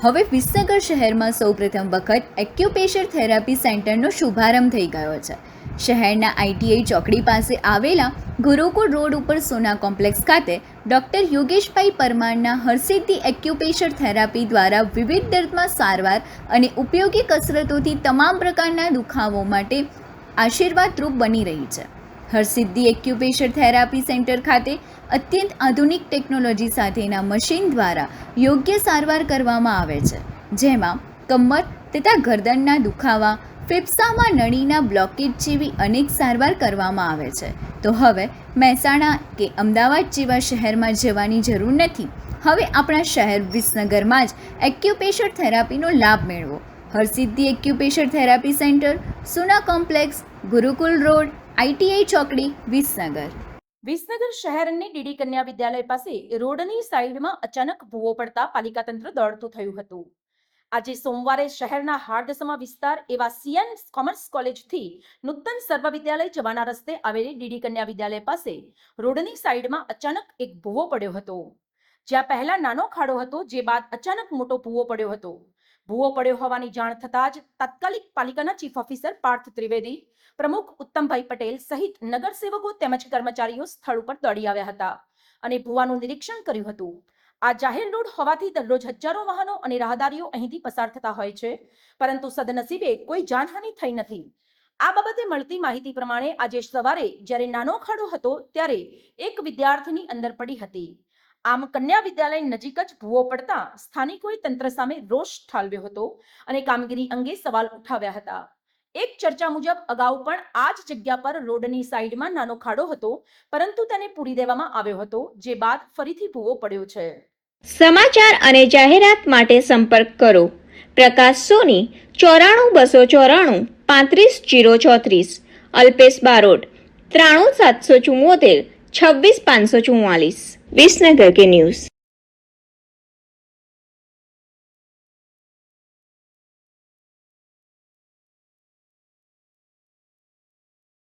હવે વિસનગર શહેરમાં સૌપ્રથમ વખત એક્યુપેશર થેરાપી સેન્ટરનો શુભારંભ થઈ ગયો છે. શહેરના આઈટીઆઈ ચોકડી પાસે આવેલા ગુરુકુળ રોડ ઉપર સોના કોમ્પ્લેક્સ ખાતે ડૉક્ટર યોગેશભાઈ પરમારના હરસિદ્ધિ એક્યુપેશર થેરાપી દ્વારા વિવિધ દર્દમાં સારવાર અને ઉપયોગી કસરતોથી તમામ પ્રકારના દુખાવો માટે આશીર્વાદરૂપ બની રહી છે. હરસિદ્ધિ એક્યુપેશર થેરાપી સેન્ટર ખાતે અત્યંત આધુનિક ટેકનોલોજી સાથેના મશીન દ્વારા યોગ્ય સારવાર કરવામાં આવે છે. જેમાં કમર, તથા ગરદનના દુખાવા, ફેફસામાં નળીના બ્લોકેજ જેવી અનેક સારવાર કરવામાં આવે છે. તો હવે મહેસાણા કે અમદાવાદ જેવા શહેરમાં જવાની જરૂર નથી. હવે આપણા શહેર વિસનગરમાં જ એક્યુપેશર થેરાપીનો લાભ મેળવો. Harsiddhi acupressure therapy centre, Suna complex, Gurukul road ITI ચોકડી, વિસનગર. વિસનગર શહેરની ડીડી કન્યા વિદ્યાલય પાસે રોડની સાઈડમાં અચાનક ભૂવો પડતા પાલિકા તંત્ર દોડતું થયું હતું. આજે સોમવારે શહેરના હાર્દસમા વિસ્તાર એવા સીએન કોમર્સ કોલેજથી નૂતન સર્વ વિદ્યાલય જવાના રસ્તે આવેલી ડીડી કન્યા વિદ્યાલય પાસે રોડની સાઈડમાં અચાનક એક ભૂવો પડ્યો હતો. જ્યાં પહેલા નાનો ખાડો હતો, જે બાદ અચાનક મોટો ભૂવો પડ્યો હતો. ભૂવો પડ્યો હોવાની જાણ થતાં જ તાત્કાલિક પાલિકાના ચીફ ઓફિસર પાર્થ ત્રિવેદી, પ્રમુખ ઉત્તમભાઈ પટેલ સહિત નગરસેવકો તેમજ કર્મચારીઓ સ્થળ ઉપર દોડી આવ્યા હતા અને ભૂવાનું નિરીક્ષણ કર્યું હતું. આ જાહેર રોડ હોવાથી દરરોજ હજારો વાહનો અને રાહદારીઓ અહીંથી પસાર થતા હોય છે, પરંતુ સદનસીબે કોઈ જાનહાનિ થઈ નથી. આ બાબતે મળતી માહિતી પ્રમાણે આજે સવારે જ્યારે નાનો ખાડો હતો ત્યારે એક વિદ્યાર્થીની અંદર પડી હતી. આમ કન્યા વિદ્યાલય નજીક જ ભૂવો પડતા સ્થાનિકોએ તંત્ર સામે રોષ ઠાલવ્યો હતો અને કામગીરી અંગે સવાલ ઉઠાવ્યા હતા. એક ચર્ચા મુજબ અગાઉ પણ આ જ જગ્યા પર રોડની સાઈડમાં નાનો ખાડો હતો, પરંતુ તેને પૂરી દેવામાં આવ્યો હતો, જે બાદ ફરીથી ભૂવો પડ્યો છે. સમાચાર અને જાહેરાત માટે સંપર્ક કરો. પ્રકાશ સોની, ચોરાણું બસો ચોરાણું, પાંત્રીસ જીરો ચોત્રીસ. અલ્પેશ બારોટ, ત્રાણું સાતસો ચુમ્મોતેર છવ્વીસ પાંચસો ચુમ્માલીસ વિસનગર કે ન્યૂઝ.